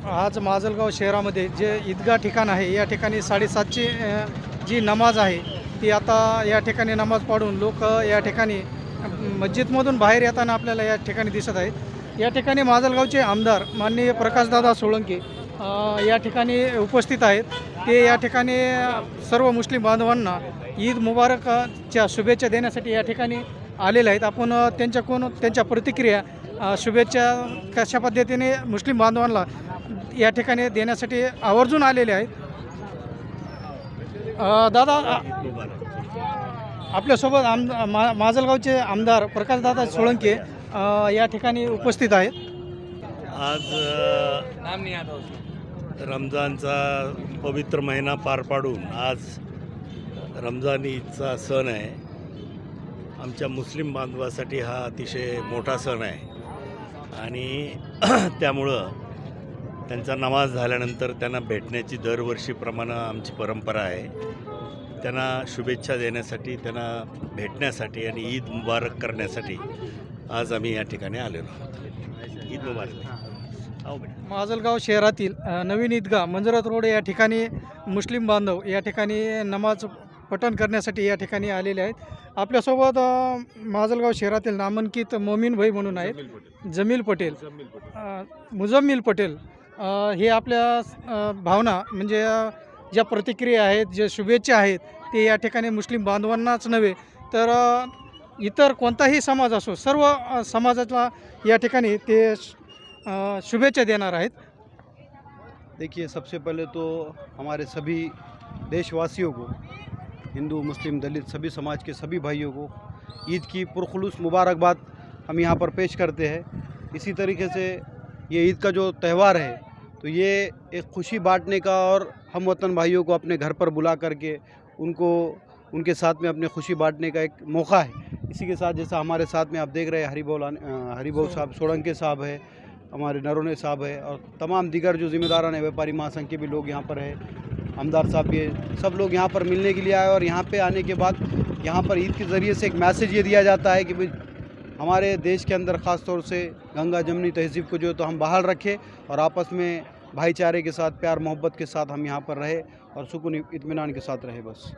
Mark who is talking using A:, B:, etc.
A: आज माजलगाव शहरामध्ये जे ईदगा ठिकाण आहे या ठिकाणी साडेसातची जी नमाज आहे ती आता या ठिकाणी नमाज पाडून लोक या ठिकाणी मस्जिदमधून बाहेर येताना आपल्याला या ठिकाणी दिसत आहेत. या ठिकाणी माजलगावचे आमदार माननीय प्रकाशदादा सोळंके या ठिकाणी उपस्थित आहेत. ते या ठिकाणी सर्व मुस्लिम बांधवांना ईद मुबारकच्या शुभेच्छा देण्यासाठी या ठिकाणी आलेले आहेत. आपण त्यांच्याकडून त्यांच्या प्रतिक्रिया शुभेच्छा कशा पद्धतीने मुस्लिम बांधवांना या ठिकाणी देण्यासाठी आवर्जून आलेले आहेत. दादा आपल्यासोबत आम मा माजलगावचे आमदार प्रकाशदादा सोळंके या ठिकाणी उपस्थित आहेत.
B: आज रमजानचा पवित्र महिना पार पाडून आज रमजान ईदचा सण आहे. आमच्या मुस्लिम बांधवासाठी हा अतिशय मोठा सण आहे. आणि त्यामुळं त्यांचा नमाज झाल्यानंतर त्यांना भेटण्याची दरवर्षीप्रमाणे आमची परंपरा आहे. त्यांना शुभेच्छा देण्यासाठी त्यांना भेटण्यासाठी आणि ईद मुबारक करण्यासाठी आज आम्ही या ठिकाणी आलेलो आहोत. ईद मुबारक.
A: माजलगाव शहरातील नवीन ईदगाह मंजुरात रोड या ठिकाणी मुस्लिम बांधव या ठिकाणी नमाज पठण करण्यासाठी या ठिकाणी आलेले आहेत. आपल्यासोबत माजलगाव शहरातील नामांकित मोमीन भाई म्हणून आहेत. जमील पटेल. मुजम्मिल पटेल. हे आपल्या भावना म्हणजे ज्या प्रतिक्रिया आहेत जे शुभेच्छा आहेत ते या ठिकाणी मुस्लिम बांधवांनाच नव्हे तर इतर कोणताही समाज असो सर्व समाजाला या ठिकाणी ते शुभेच्छा देणार आहेत.
C: देखिए सबसे पहले तो हमारे सभी देशवासियों को हिंदू मुस्लिम दलित सभी समाज के सभी भाइयों को ईद की पुरखलूस मुबारकबाद हम यहाँ पर पेश करते हैं। इसी तरीके से ये ईद का जो त्यौहार है तो ये एक खुशी बांटने का और हम वतन भाइयों को अपने घर पर बुला करके उनको उनके साथ में अपने खुशी बांटने का एक मौका है। इसी के साथ जैसा हमारे साथ में आप देख रहे हैं हरिबोल हरिबोल साहब सोलंके साहब है हमारे नरोने साहब है और तमाम दीगर जो जिम्मेदारान है व्यापारी महासंघ के भी लोग यहाँ पर है। आमदार साहब भी सब लोग यहाँ पर मिलने के लिए आए और यहाँ पे आने के बाद यहाँ पर ईद के ज़रिए से एक मैसेज ये दिया जाता है कि भाई, हमारे देश के अंदर ख़ास तौर से गंगा जमनी तहजीब को जो है तो हम बहाल रखें और आपस में भाईचारे के साथ, प्यार मोहब्बत के साथ हम यहाँ पर रहे और सुकून इतमान के साथ रहे बस।